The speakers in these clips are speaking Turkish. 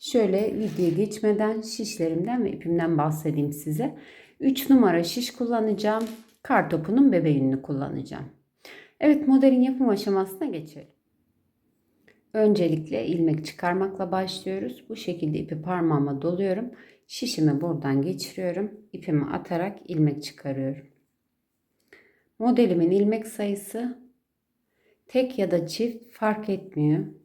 Şöyle video geçmeden şişlerimden ve ipimden bahsedeyim size. 3 numara şiş kullanacağım. Kartopunun bebe yününü kullanacağım. Evet modelin yapım aşamasına geçelim. Öncelikle ilmek çıkarmakla başlıyoruz. Bu şekilde ipi parmağıma doluyorum. Şişimi buradan geçiriyorum. İpimi atarak ilmek çıkarıyorum. Modelimin ilmek sayısı tek ya da çift fark etmiyor.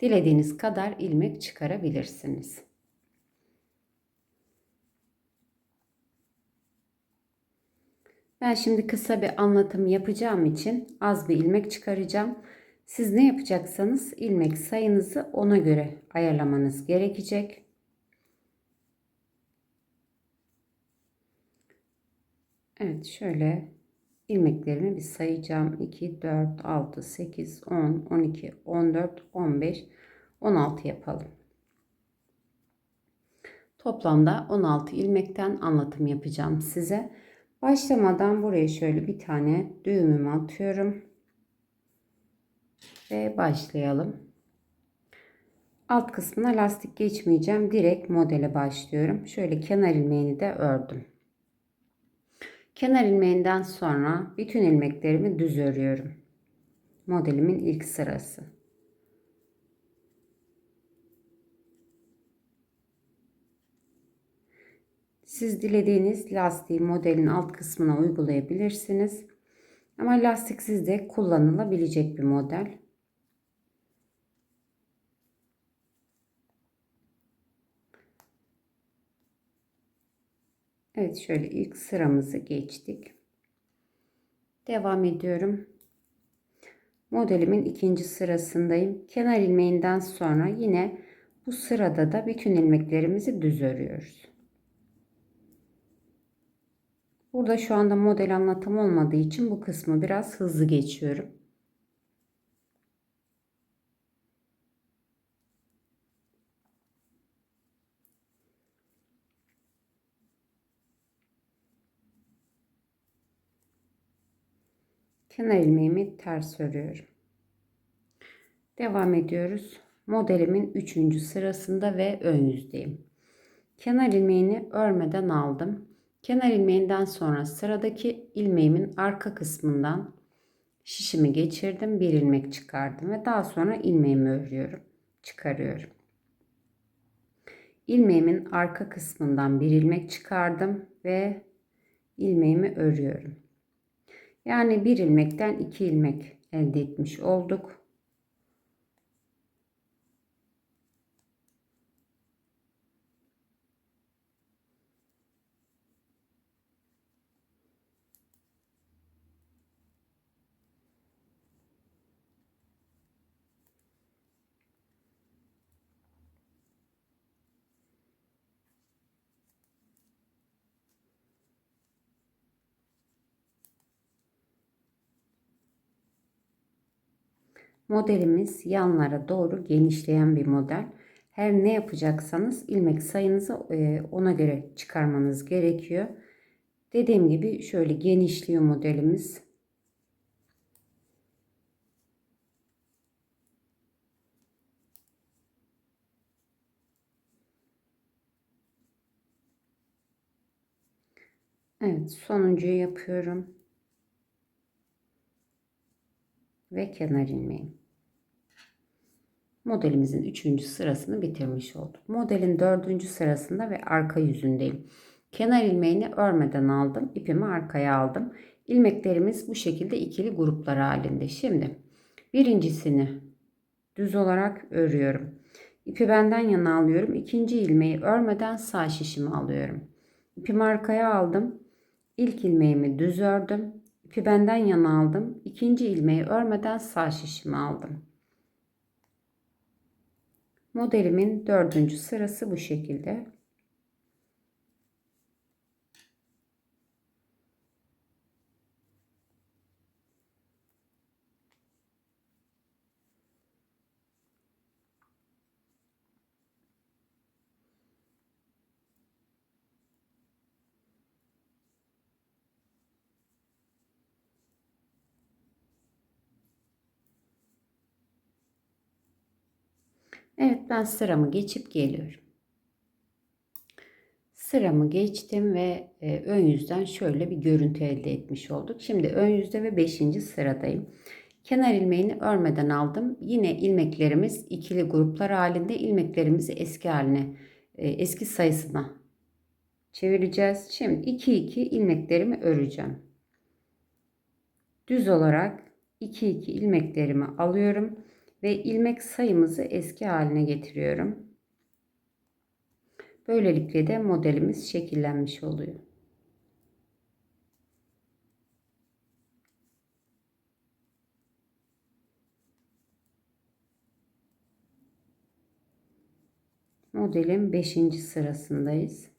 Dilediğiniz kadar ilmek çıkarabilirsiniz. Ben şimdi kısa bir anlatım yapacağım için az bir ilmek çıkaracağım. Siz ne yapacaksanız ilmek sayınızı ona göre ayarlamanız gerekecek. Evet şöyle ilmeklerimi bir sayacağım. 2, 4, 6, 8, 10, 12, 14, 15, 16 yapalım. Toplamda 16 ilmekten anlatım yapacağım size. Başlamadan buraya şöyle bir tane düğümümü atıyorum. Ve başlayalım. Alt kısmına lastik geçmeyeceğim. Direkt modele başlıyorum. Şöyle kenar ilmeğini de ördüm. Kenar ilmeğinden sonra bütün ilmeklerimi düz örüyorum. Modelimin ilk sırası. Siz dilediğiniz lastiği modelin alt kısmına uygulayabilirsiniz. Ama lastiksiz de kullanılabilecek bir model. Evet şöyle ilk sıramızı geçtik. Devam ediyorum. Modelimin ikinci sırasındayım. Kenar ilmeğinden sonra yine bu sırada da bütün ilmeklerimizi düz örüyoruz. Burada şu anda model anlatım olmadığı için bu kısmı biraz hızlı geçiyorum. Kenar ilmeğimi ters örüyorum. Devam ediyoruz. Modelimin 3. sırasında ve ön yüzdeyim. Kenar ilmeğini örmeden aldım. Kenar ilmeğinden sonra sıradaki ilmeğimin arka kısmından şişimi geçirdim. Bir ilmek çıkardım ve daha sonra ilmeğimi örüyorum. Çıkarıyorum. İlmeğimin arka kısmından bir ilmek çıkardım ve ilmeğimi örüyorum. Yani bir ilmekten iki ilmek elde etmiş olduk. Modelimiz yanlara doğru genişleyen bir model. Her ne yapacaksanız ilmek sayınızı e, ona göre çıkarmanız gerekiyor. Dediğim gibi şöyle genişliyor modelimiz. Evet sonuncuyu yapıyorum. Ve kenar ilmeğim modelimizin 3. sırasını bitirmiş olduk. Modelin 4. sırasında ve arka yüzündeyim. Kenar ilmeğini örmeden aldım. ipimi arkaya aldım. İlmeklerimiz bu şekilde ikili gruplar halinde. Şimdi birincisini düz olarak örüyorum. İpi benden yana alıyorum. İkinci ilmeği örmeden sağ şişimi alıyorum. İpimi arkaya aldım. İlk ilmeğimi düz ördüm. İpi benden yana aldım. İkinci ilmeği örmeden sağ şişimi aldım. Modelimin dördüncü sırası bu şekilde. Evet ben sıramı geçip geliyorum. Sıramı geçtim ve e, ön yüzden şöyle bir görüntü elde etmiş olduk. Şimdi ön yüzde ve 5. sıradayım. Kenar ilmeğini örmeden aldım. Yine ilmeklerimiz ikili gruplar halinde ilmeklerimizi eski haline, e, eski sayısına çevireceğiz. Şimdi 2 2 ilmeklerimi öreceğim. Düz olarak 2 2 ilmeklerimi alıyorum ve ilmek sayımızı eski haline getiriyorum. Böylelikle de modelimiz şekillenmiş oluyor. Modelin 5. sırasındayız.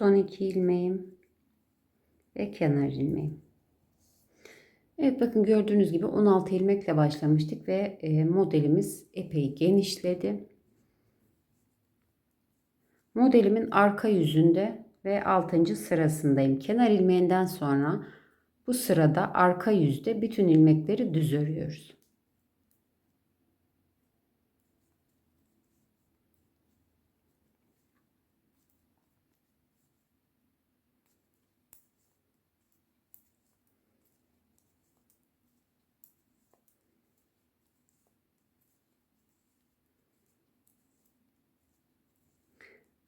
Son iki ilmeğim ve kenar ilmeğim. Evet bakın gördüğünüz gibi 16 ilmekle başlamıştık ve e, modelimiz epey genişledi. Modelimin arka yüzünde ve 6. sırasındayım. Kenar ilmeğinden sonra bu sırada arka yüzde bütün ilmekleri düz örüyoruz.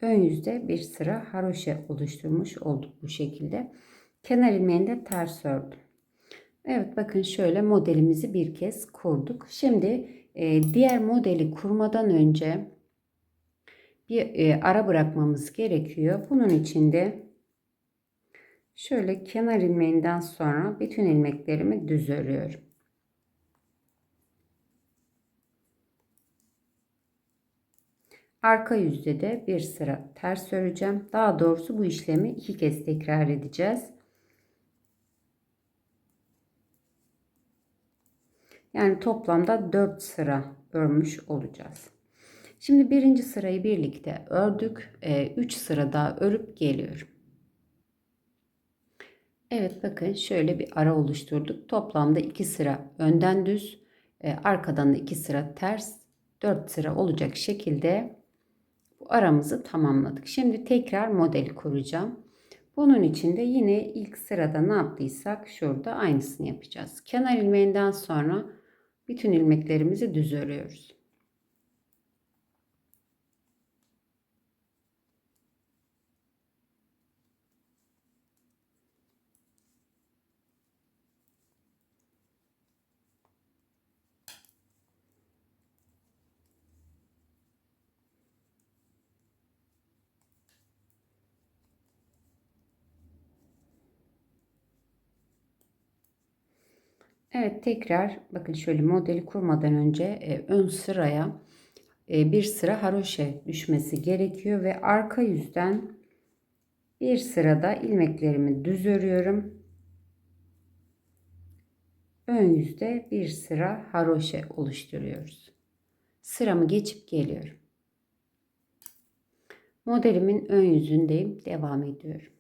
Ön yüzde bir sıra haroşa oluşturmuş olduk bu şekilde. Kenar ilmeğini de ters ördüm. Evet bakın şöyle modelimizi bir kez kurduk. Şimdi e, diğer modeli kurmadan önce bir e, ara bırakmamız gerekiyor. Bunun için de şöyle kenar ilmeğinden sonra bütün ilmeklerimi düz örüyorum. Arka yüzde de bir sıra ters öreceğim. Daha doğrusu bu işlemi iki kez tekrar edeceğiz. Yani toplamda 4 sıra örmüş olacağız. Şimdi birinci sırayı birlikte ördük. 3 ee, sıra daha örüp geliyorum. Evet bakın şöyle bir ara oluşturduk. Toplamda 2 sıra önden düz, e, arkadan da 2 sıra ters, 4 sıra olacak şekilde bu aramızı tamamladık. Şimdi tekrar modeli kuracağım. Bunun için de yine ilk sırada ne yaptıysak şurada aynısını yapacağız. Kenar ilmeğinden sonra bütün ilmeklerimizi düz örüyoruz. Evet tekrar bakın şöyle modeli kurmadan önce e, ön sıraya e, bir sıra haroşe düşmesi gerekiyor ve arka yüzden bir sırada ilmeklerimi düz örüyorum. Ön yüzde bir sıra haroşe oluşturuyoruz. Sıramı geçip geliyorum. Modelimin ön yüzündeyim. Devam ediyorum.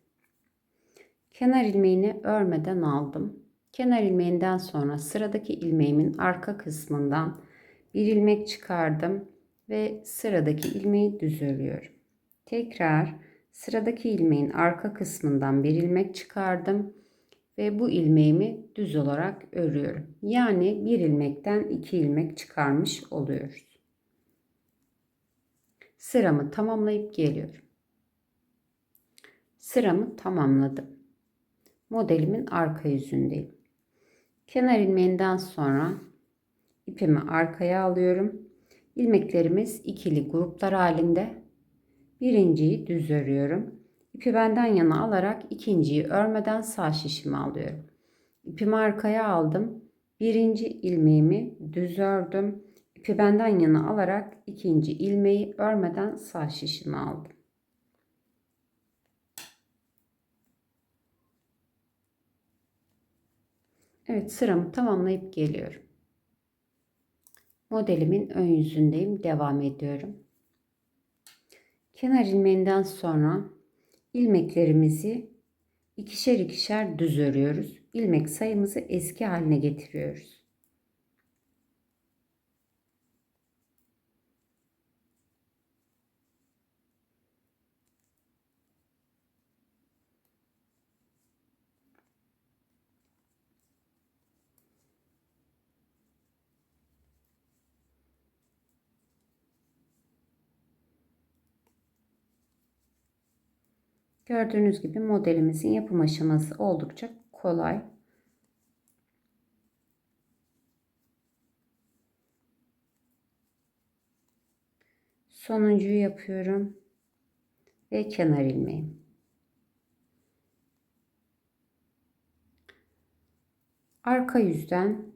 Kenar ilmeğini örmeden aldım. Kenar ilmeğinden sonra sıradaki ilmeğimin arka kısmından bir ilmek çıkardım ve sıradaki ilmeği düz örüyorum. Tekrar sıradaki ilmeğin arka kısmından bir ilmek çıkardım ve bu ilmeğimi düz olarak örüyorum. Yani bir ilmekten iki ilmek çıkarmış oluyoruz. Sıramı tamamlayıp geliyorum. Sıramı tamamladım. Modelimin arka yüzündeyim. Kenar ilmeğinden sonra ipimi arkaya alıyorum. İlmeklerimiz ikili gruplar halinde. Birinciyi düz örüyorum. İpi benden yana alarak ikinciyi örmeden sağ şişimi alıyorum. İpimi arkaya aldım. Birinci ilmeğimi düz ördüm. İpi benden yana alarak ikinci ilmeği örmeden sağ şişimi aldım. Evet sıramı tamamlayıp geliyorum. Modelimin ön yüzündeyim. Devam ediyorum. Kenar ilmeğinden sonra ilmeklerimizi ikişer ikişer düz örüyoruz. İlmek sayımızı eski haline getiriyoruz. Gördüğünüz gibi modelimizin yapım aşaması oldukça kolay. Sonuncuyu yapıyorum. Ve kenar ilmeğim. Arka yüzden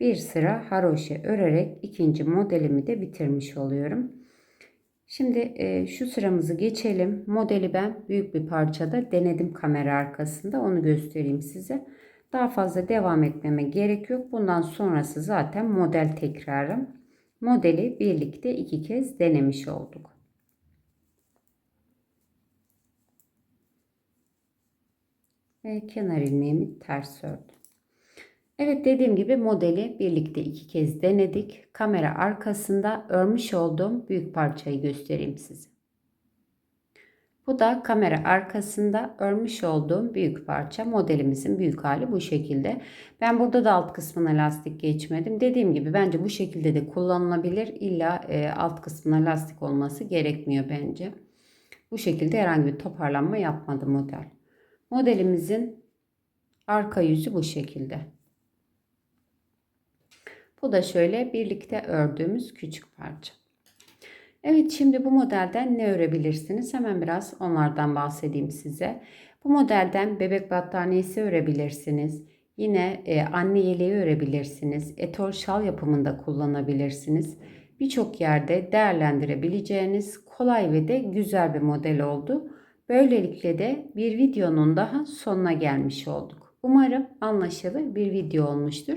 bir sıra haroşe örerek ikinci modelimi de bitirmiş oluyorum. Şimdi e, şu sıramızı geçelim. Modeli ben büyük bir parçada denedim kamera arkasında. Onu göstereyim size. Daha fazla devam etmeme gerek yok. Bundan sonrası zaten model tekrarım. Modeli birlikte iki kez denemiş olduk. Ve kenar ilmeğimi ters ördüm. Evet dediğim gibi modeli birlikte iki kez denedik. Kamera arkasında örmüş olduğum büyük parçayı göstereyim size. Bu da kamera arkasında örmüş olduğum büyük parça. Modelimizin büyük hali bu şekilde. Ben burada da alt kısmına lastik geçmedim. Dediğim gibi bence bu şekilde de kullanılabilir. İlla e, alt kısmına lastik olması gerekmiyor bence. Bu şekilde herhangi bir toparlanma yapmadı model. Modelimizin arka yüzü bu şekilde. Bu da şöyle birlikte ördüğümüz küçük parça. Evet şimdi bu modelden ne örebilirsiniz? Hemen biraz onlardan bahsedeyim size. Bu modelden bebek battaniyesi örebilirsiniz. Yine e, anne yeleği örebilirsiniz. Etol şal yapımında kullanabilirsiniz. Birçok yerde değerlendirebileceğiniz kolay ve de güzel bir model oldu. Böylelikle de bir videonun daha sonuna gelmiş olduk. Umarım anlaşılır bir video olmuştur.